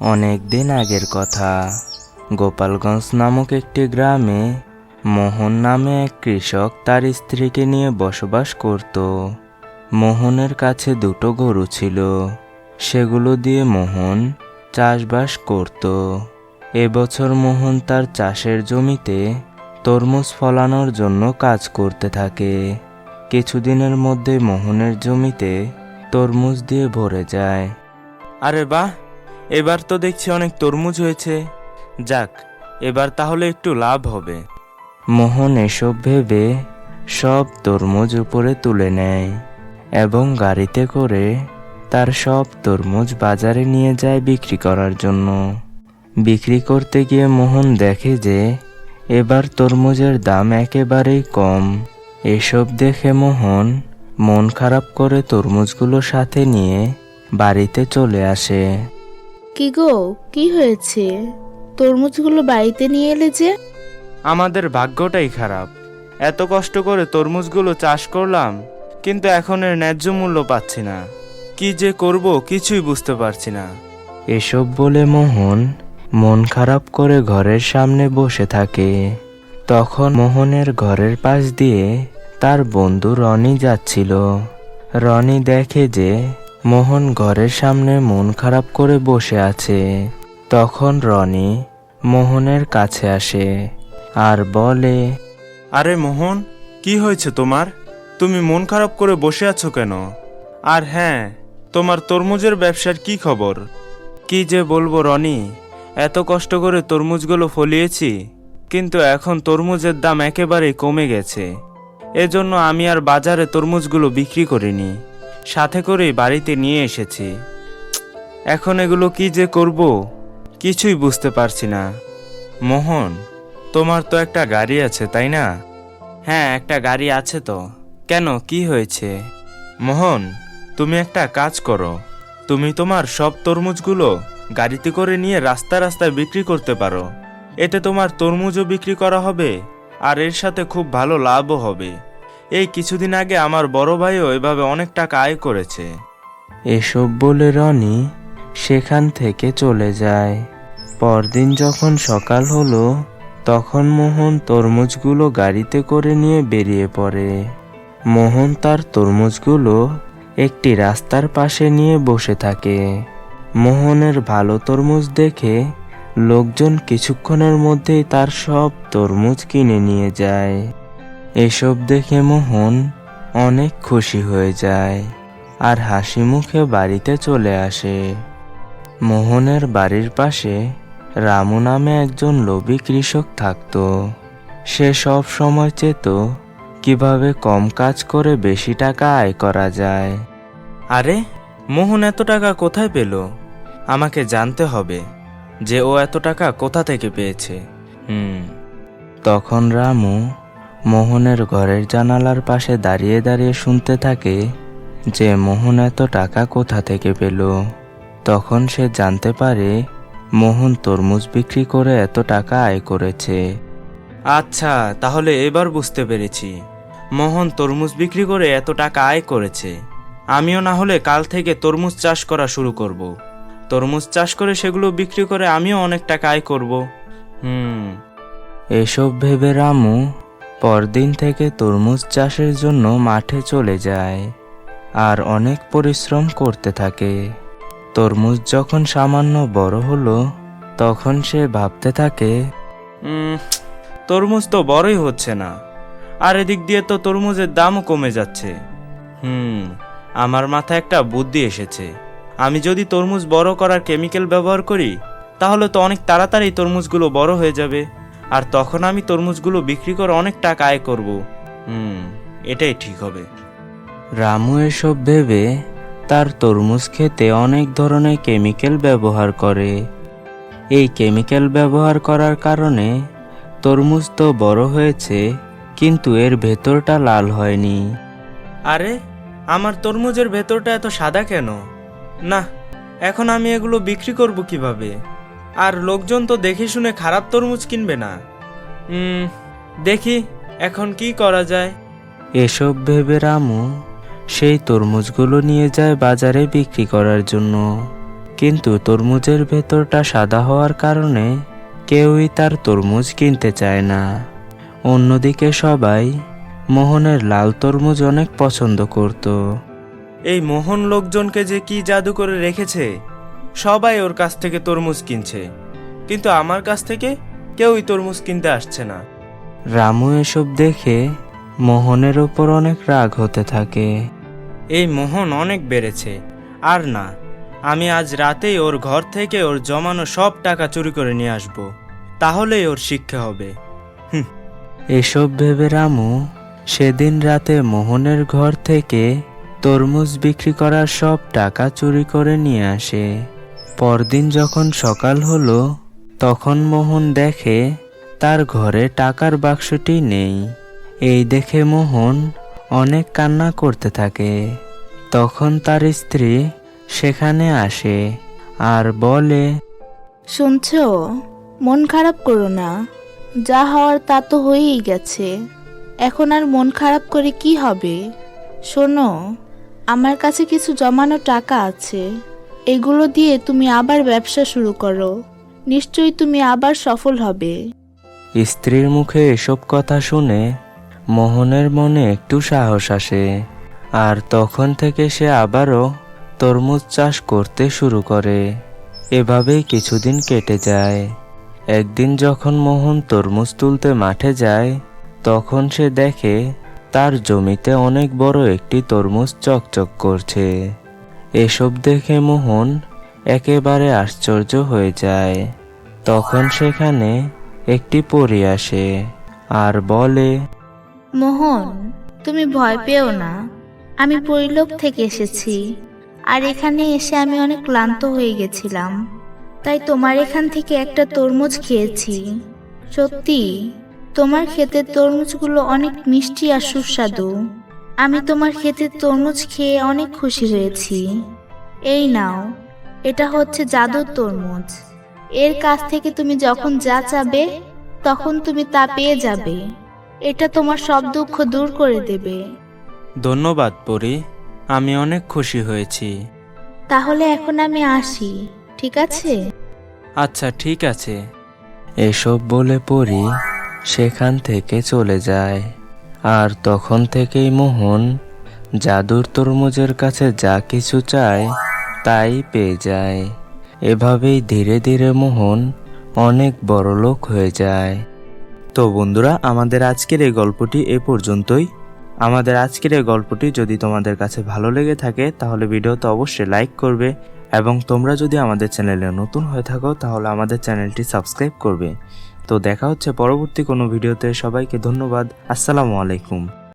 অনেক দিন আগের কথা। গোপালগঞ্জ নামক একটি গ্রামে মোহন নামে এক কৃষক তার স্ত্রীকে নিয়ে বসবাস করত। মোহনের কাছে দুটো গরু ছিল। সেগুলো দিয়ে মোহন চাষবাস করত। এবছর মোহন তার চাষের জমিতে তরমুজ ফলানোর জন্য কাজ করতে থাকে। কিছুদিনের মধ্যে মোহনের জমিতে তরমুজ দিয়ে ভরে যায়। আরে বাহ এবার তো দেখছি অনেক তরমুজ হয়েছে। যাক এবার তাহলে একটু লাভ হবে। মোহন এসব ভেবে সব তরমুজ উপরে তুলে নেয় এবং গাড়িতে করে তার সব তরমুজ বাজারে নিয়ে যায় বিক্রি করার জন্য। বিক্রি করতে গিয়ে মোহন দেখে যে এবার তরমুজের দাম একেবারেই কম। এসব দেখে মোহন মন খারাপ করে তরমুজগুলো সাথে নিয়ে বাড়িতে চলে আসে। কি গো কি হয়েছে? তরমুজগুলো বাড়িতে নিয়ে এলে যে? আমাদের ভাগ্যটাই খারাপ। এত কষ্ট করে তরমুজগুলো চাষ করলাম কিন্তু এখন এর ন্যায্য মূল্য পাচ্ছি না। কি যে করব কিছুই বুঝতে পারছি না। এসব বলে মোহন মন খারাপ করে ঘরের সামনে বসে থাকে। তখন মোহনের ঘরের পাশ দিয়ে তার বন্ধু রনি যাচ্ছিল। রনি দেখে যে মোহন ঘরের সামনে মন খারাপ করে বসে আছে। তখন রনি মোহনের কাছে আসে আর বলে, আরে মোহন, কি হয়েছে তোমার? তুমি মন খারাপ করে বসে আছো কেন? আর হ্যাঁ তোমার তরমুজের ব্যবসার কি খবর? কি যে বলব রনি, এত কষ্ট করে তরমুজগুলো ফলিয়েছি, কিন্তু এখন তরমুজের দাম একেবারেই কমে গেছে। এজন্য আমি আর বাজারে তরমুজগুলো বিক্রি করিনি। সাথে করেই বাড়িতে নিয়ে এসেছি। এখন এগুলো কি যে করব, কিছুই বুঝতে পারছি না। মোহন, তোমার তো একটা গাড়ি আছে, তাই না? হ্যাঁ একটা গাড়ি আছে তো। কেন, কি হয়েছে? মোহন, তুমি একটা কাজ করো। তুমি তোমার সব তরমুজগুলো গাড়িতে করে নিয়ে রাস্তা রাস্তায় বিক্রি করতে পারো। এতে তোমার তরমুজও বিক্রি করা হবে, আর এর সাথে খুব ভালো লাভও হবে। এই কিছুদিন আগে আমার বড় ভাইও এভাবে অনেক টাকা আয় করেছে। এসব বলে রনি সেখান থেকে চলে যায়। পরদিন যখন সকাল হলো, তখন মোহন তরমুজগুলো গাড়িতে করে নিয়ে বেরিয়ে পড়ে। মোহন তার তরমুজগুলো একটি রাস্তার পাশে নিয়ে বসে থাকে। মোহনের ভালো তরমুজ দেখে লোকজন কিছুক্ষণের মধ্যেই তার সব তরমুজ কিনে নিয়ে যায়। এসব দেখে মোহন অনেক খুশি হয়ে যায় আর হাসি মুখে বাড়িতে চলে আসে। মোহনের বাড়ির পাশে রামু নামে একজন লোভী কৃষক থাকতো। সে সব সময় চেত কীভাবে কম কাজ করে বেশি টাকা আয় করা যায়। আরে মোহন এত টাকা কোথায় পেল? আমাকে জানতে হবে যে ও এত টাকা কোথা থেকে পেয়েছে। হুম তখন রামু মোহনের ঘরের জানালার পাশে দাঁড়িয়ে দাঁড়িয়ে শুনতে থাকে যে মোহন এত টাকা কোথা থেকে পেল। তখন সে জানতে পারে মোহন তরমুজ বিক্রি করে এত টাকা আয় করেছে। আচ্ছা তাহলে এবার বুঝতে পেরেছি। মোহন তরমুজ বিক্রি করে এত টাকা আয় করেছে। আমিও না হলে কাল থেকে তরমুজ চাষ করা শুরু করব। তরমুজ চাষ করে সেগুলো বিক্রি করে আমিও অনেক টাকা আয় করব। হুম। এসব ভেবে রামু পরদিন থেকে তরমুজ চাষের জন্য মাঠে চলে যায় আর অনেক পরিশ্রম করতে থাকে। তরমুজ যখন সামান্য বড় হলো, তখন সে ভাবতে থাকে তরমুজ তো বড়ই হচ্ছে না। আর এদিক দিয়ে তো তরমুজের দামও কমে যাচ্ছে। হুম, আমার মাথায় একটা বুদ্ধি এসেছে। আমি যদি তরমুজ বড় করার কেমিক্যাল ব্যবহার করি, তাহলে তো অনেক তাড়াতাড়ি তরমুজগুলো বড় হয়ে যাবে। আর তখন আমি তরমুজগুলো বিক্রি করে অনেক টাকা আয় করব। হুম এটাই ঠিক হবে। রামু এসব ভেবে তার তরমুজ খেতে অনেক ধরনের কেমিক্যাল ব্যবহার করে। এই কেমিক্যাল ব্যবহার করার কারণে তরমুজ তো বড় হয়েছে কিন্তু এর ভেতরটা লাল হয়নি। আরে আমার তরমুজের ভেতরটা এত সাদা কেন? না এখন আমি এগুলো বিক্রি করব কীভাবে? আর লোকজন তো দেখে শুনে খারাপ তরমুজ কিনবে না। দেখি এখন কি করা যায়। এসব ভেবে রামু সেই তরমুজগুলো নিয়ে যায় বাজারে বিক্রি করার জন্য। কিন্তু তরমুজের ভেতরটা সাদা হওয়ার কারণে কেউই তার তরমুজ কিনতে চায় না। অন্যদিকে সবাই মোহনের লাল তরমুজ অনেক পছন্দ করত। এই মোহন লোকজনকে যে কি জাদু করে রেখেছে সবাই ওর কাছ থেকে তরমুজ কিনছে। কিন্তু আমার কাছ থেকে কেউই তরমুজ কিনতে আসছে না। রামু এসব দেখে মোহনের ওপর অনেক রাগ হতে থাকে। এই মোহন অনেক বেড়েছে। আর না আমি আজ রাতেই ওর ঘর থেকে ওর জমানো সব টাকা চুরি করে নিয়ে আসব। তাহলেই ওর শিক্ষা হবে। এসব ভেবে রামু সেদিন রাতে মোহনের ঘর থেকে তরমুজ বিক্রি করার সব টাকা চুরি করে নিয়ে আসে। পরদিন যখন সকাল হলো, তখন মোহন দেখে তার ঘরে টাকার বাক্সটি নেই। এই দেখে মোহন অনেক কান্না করতে থাকে। তখন তার স্ত্রী সেখানে আসে আর বলে, শুনছ? মন খারাপ করো না। যা হওয়ার তা তো হয়েই গেছে। এখন আর মন খারাপ করে কি হবে? শোনো, আমার কাছে কিছু জমানো টাকা আছে। এগুলো দিয়ে তুমি আবার ব্যবসা শুরু করো। নিশ্চয়ই তুমি আবার সফল হবে। স্ত্রীর মুখে এসব কথা শুনে মোহনের মনে একটু সাহস আসে, আর তখন থেকে সে আবারও তরমুজ চাষ করতে শুরু করে। এভাবেই কিছুদিন কেটে যায়। একদিন যখন মোহন তরমুজ তুলতে মাঠে যায়, তখন সে দেখে তার জমিতে অনেক বড় একটি তরমুজ চকচক করছে। এসব দেখে মোহন একেবারে আশ্চর্য হয়ে যায়। তখন সেখানে একটি পরী আসে আর বলে, মোহন, তুমি ভয় পেও না। আমি পরিলোক থেকে এসেছি। আর এখানে এসে আমি অনেক ক্লান্ত হয়ে গেছিলাম। তাই তোমার এখান থেকে একটা তরমুজ খেয়েছি। সত্যি, তোমার ক্ষেতের তরমুজগুলো অনেক মিষ্টি আর সুস্বাদু। আমি তোমার ক্ষেতের তরমুজ খেয়ে অনেক খুশি হয়েছি। এই নাও এটা হচ্ছে জাদুর তরমুজ। এর কাছ থেকে তুমি যখন যা চাবে তখন তুমি তা পেয়ে যাবে। এটা তোমার সব দুঃখ দূর করে দেবে। ধন্যবাদ পরি আমি অনেক খুশি হয়েছি। তাহলে এখন আমি আসি ঠিক আছে? আচ্ছা ঠিক আছে। এসব বলে পরি সেখান থেকে চলে যায়। আর তখন থেকেই মোহন জাদুর তরমুজের কাছে যা কিছু চায়, তাই পেয়ে যায়। এভাবেই ধীরে ধীরে মোহন অনেক বড় লোক হয়ে যায়। তো বন্ধুরা, আমাদের আজকের এই গল্পটি এ পর্যন্তই। আমাদের আজকের এই গল্পটি যদি তোমাদের কাছে ভালো লেগে থাকে, তাহলে ভিডিওতে অবশ্যই লাইক করবে এবং তোমরা যদি আমাদের চ্যানেলে নতুন হয়ে থাকো, তাহলে আমাদের চ্যানেলটি সাবস্ক্রাইব করবে। তো দেখা হচ্ছে পরবর্তী কোনো ভিডিওতে। সবাইকে ধন্যবাদ। আসসালামু আলাইকুম।